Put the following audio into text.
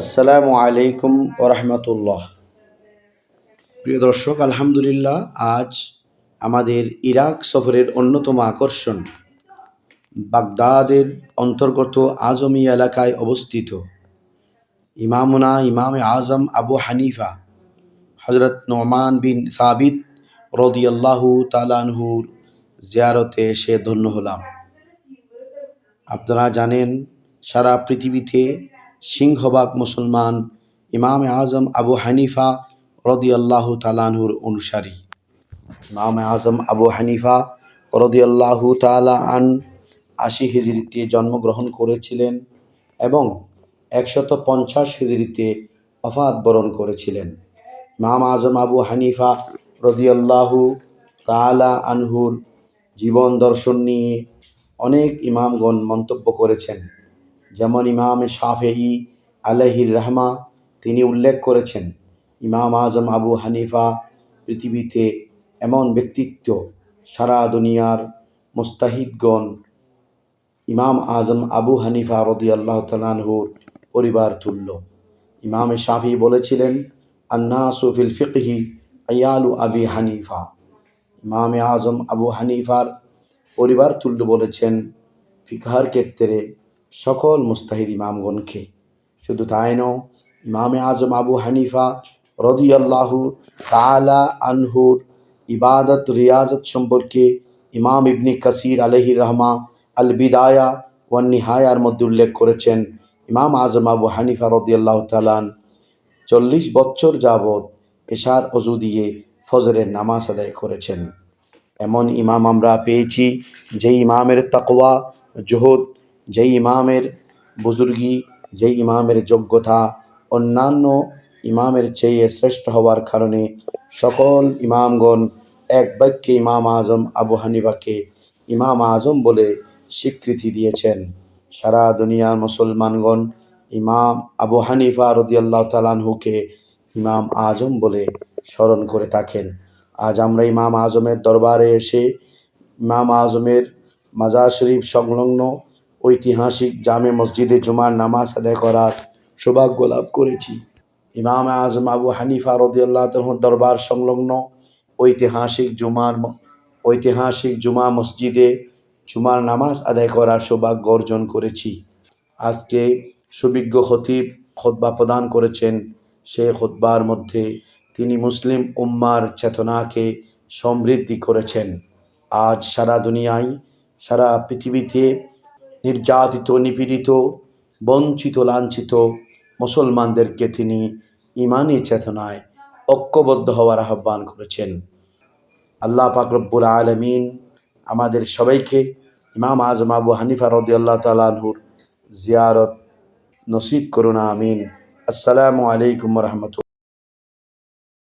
আসসালামু আলাইকুম ওরহমতুল্লাহ প্রিয় দর্শক, আলহামদুলিল্লাহ আজ আমাদের ইরাক সফরের অন্যতম আকর্ষণ বাগদাদের অন্তর্গত আজমি এলাকায় অবস্থিত। ইমামুনা ইমাম আজম আবু হানিফা হজরত নোমান বিন সাবিত রদিয়াল্লাহু তালানহুর জিয়ারতে এসে ধন্য হলাম। আপনারা জানেন, সারা পৃথিবীতে সিংহভাগ মুসলমান ইমাম আজম আবু হানিফা রদিয়াল্লাহু তালানহুর অনুসারী। ইমাম আজম আবু হানিফা রদিয়াল্লাহু তালা আন আশি হিজড়িতে জন্মগ্রহণ করেছিলেন এবং একশত পঞ্চাশ হিজড়িতে অফাত বরণ করেছিলেন। ইমাম আজম আবু হানিফা রদিয়াল্লাহু তালা আনহুর জীবন দর্শন নিয়ে অনেক ইমামগণ মন্তব্য করেছেন। যেমন ইমাম শাফেই আলহির রহমা, তিনি উল্লেখ করেছেন, ইমাম আজম আবু হানিফা পৃথিবীতে এমন ব্যক্তিত্ব সারা দুনিয়ার মুস্তাহিদগণ, ইমাম আজম আবু হানিফা রদি আল্লাহ তালানহুর পরিবার তুল্য। ইমাম শাফি বলেছিলেন আন্না সুফিল ফিকহি আয়ালু আবি হানিফা। ইমাম আজম আবু হানিফার পরিবার তুল্য বলেছেন, ফিকাহার ক্ষেত্রে সকল মুস্তাহিদ ইমামগণকে। শুধু তাই নয়, ইমামে আজম আবু হানিফা রদি আল্লাহু তালা আনহুর ইবাদত রিয়াজত সম্পর্কে ইমাম ইবনি কাসির আলহি রহমা আল বিদায়া ওয়ান নিহায়ার মধ্যে উল্লেখ করেছেন ইমাম আজম আবু হানিফা রদি আল্লাহ তালান চল্লিশ বছর যাবৎ এশার অজু দিয়ে ফজরের নামাজ আদায় করেছেন। এমন ইমাম আমরা পেয়েছি যে ইমামের তাকওয়া, জোহদ যেই ইমামের বুজুর্গি, যেই ইমামের যোগ্যতা, অন্যান্য ইমামের চেয়ে শ্রেষ্ঠ হওয়ার কারণে সকল ইমামগণ এক বাক্যে ইমাম আজম আবু হানিফাকে ইমাম আজম বলে স্বীকৃতি দিয়েছেন। সারা দুনিয়ার মুসলমানগণ ইমাম আবু হানিফা রদিয়াল্লাহ তালানহুকে ইমাম আজম বলে স্মরণ করে থাকেন। আজ আমরা ইমাম আজমের দরবারে এসে ইমাম আজমের মাজার শরীফ সংলগ্ন ঐতিহাসিক জামে মসজিদে জুমার নামাজ আদায় করার সৌভাগ্য লাভ করেছি। ইমাম আজম আবু হানিফা রদিয়াল্লাহ দরবার সংলগ্ন ঐতিহাসিক জুমার ঐতিহাসিক জুমা মসজিদে জুমার নামাজ আদায় করার সৌভাগ্য অর্জন করেছি। আজকে সুবিজ্ঞ খতিব খোদ্া প্রদান করেছেন। সে খোদ্বার মধ্যে তিনি মুসলিম উম্মার চেতনাকে সমৃদ্ধি করেছেন। আজ সারা দুনিয়ায়, সারা পৃথিবীতে নির্যাতিত, নিপীড়িত, বঞ্চিত, লাঞ্ছিত মুসলমানদেরকে তিনি ইমানি চেতনায় ঐক্যবদ্ধ হওয়ার আহ্বান করেছেন। আল্লাহ পাকরব্বুল আলমিন আমাদের সবাইকে ইমাম আজম আবু হানিফা রদি আল্লাহ তালাহুর জিয়ারত নসিব করুন, আমিন। আসসালামু আলাইকুম রহমতুল